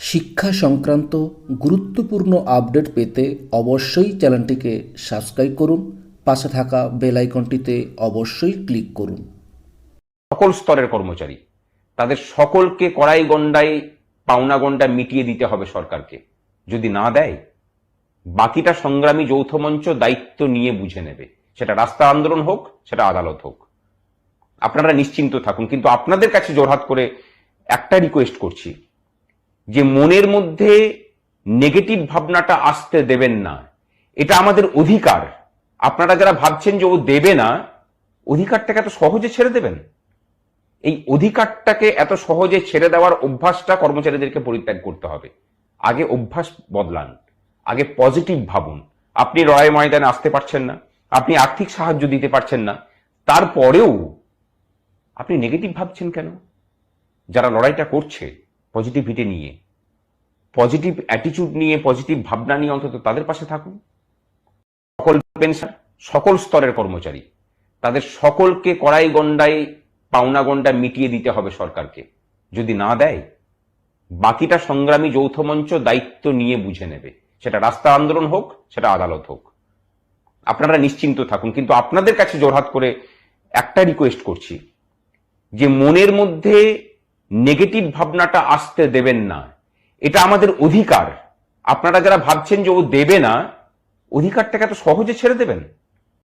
শিক্ষা সংক্রান্ত গুরুত্বপূর্ণ আপডেট পেতে অবশ্যই চ্যানেলটিকে সাবস্ক্রাইব করুন, পাশে থাকা বেল আইকনটিতে অবশ্যই ক্লিক করুন। সকল স্তরের কর্মচারী, তাদের সকলকে কড়াই গন্ডায় পাওনা গন্ডা মিটিয়ে দিতে হবে সরকারকে। যদি না দেয়, বাকিটা সংগ্রামী যৌথ মঞ্চ দায়িত্ব নিয়ে বুঝে নেবে। সেটা রাস্তা আন্দোলন হোক, সেটা আদালত হোক। আপনারা নিশ্চিন্ত থাকুন, কিন্তু আপনাদের কাছে জোরহাত করে একটা রিকোয়েস্ট করছি। যে মনের মধ্যে নেগেটিভ ভাবনাটা আসতে দেবেন না। এটা আমাদের অধিকার। আপনারা যারা ভাবছেন যে ও দেবে না, অধিকারটাকে এত সহজে ছেড়ে দেবেন? এই অধিকারটাকে এত সহজে ছেড়ে দেওয়ার অভ্যাসটা কর্মচারীদেরকে পরিত্যাগ করতে হবে। আগে অভ্যাস বদলান। আগে পজিটিভ ভাবুন। আপনি লড়াই ময়দানে আসতে পারছেন না, আপনি আর্থিক সাহায্য দিতে পারছেন না। তারপরেও আপনি নেগেটিভ ভাবছেন কেন? যারা লড়াইটা করছে পজিটিভিটি নিয়ে পজিটিভ অ্যাটিটিউড নিয়ে পজিটিভ ভাবনা নিয়ে অন্তত তাদের পাশে থাকুন। সকল পেনশন সকল স্তরের কর্মচারী, তাদের সকলকে কড়াই গন্ডায় পাওনা গন্ডা মিটিয়ে দিতে হবে সরকারকে। যদি না দেয়, বাকিটা সংগ্রামী যৌথ মঞ্চ দায়িত্ব নিয়ে বুঝে নেবে। সেটা রাস্তা আন্দোলন হোক, সেটা আদালত হোক। আপনারা নিশ্চিন্ত থাকুন, কিন্তু আপনাদের কাছে জোরহাত করে একটা রিকোয়েস্ট করছি, যে মনের মধ্যে নেগেটিভ ভাবনাটা আসতে দেবেন না। এটা আমাদের অধিকার। আপনারা যারা ভাবছেন যে ও দেবে না, অধিকারটাকে এত সহজে ছেড়ে দেবেন?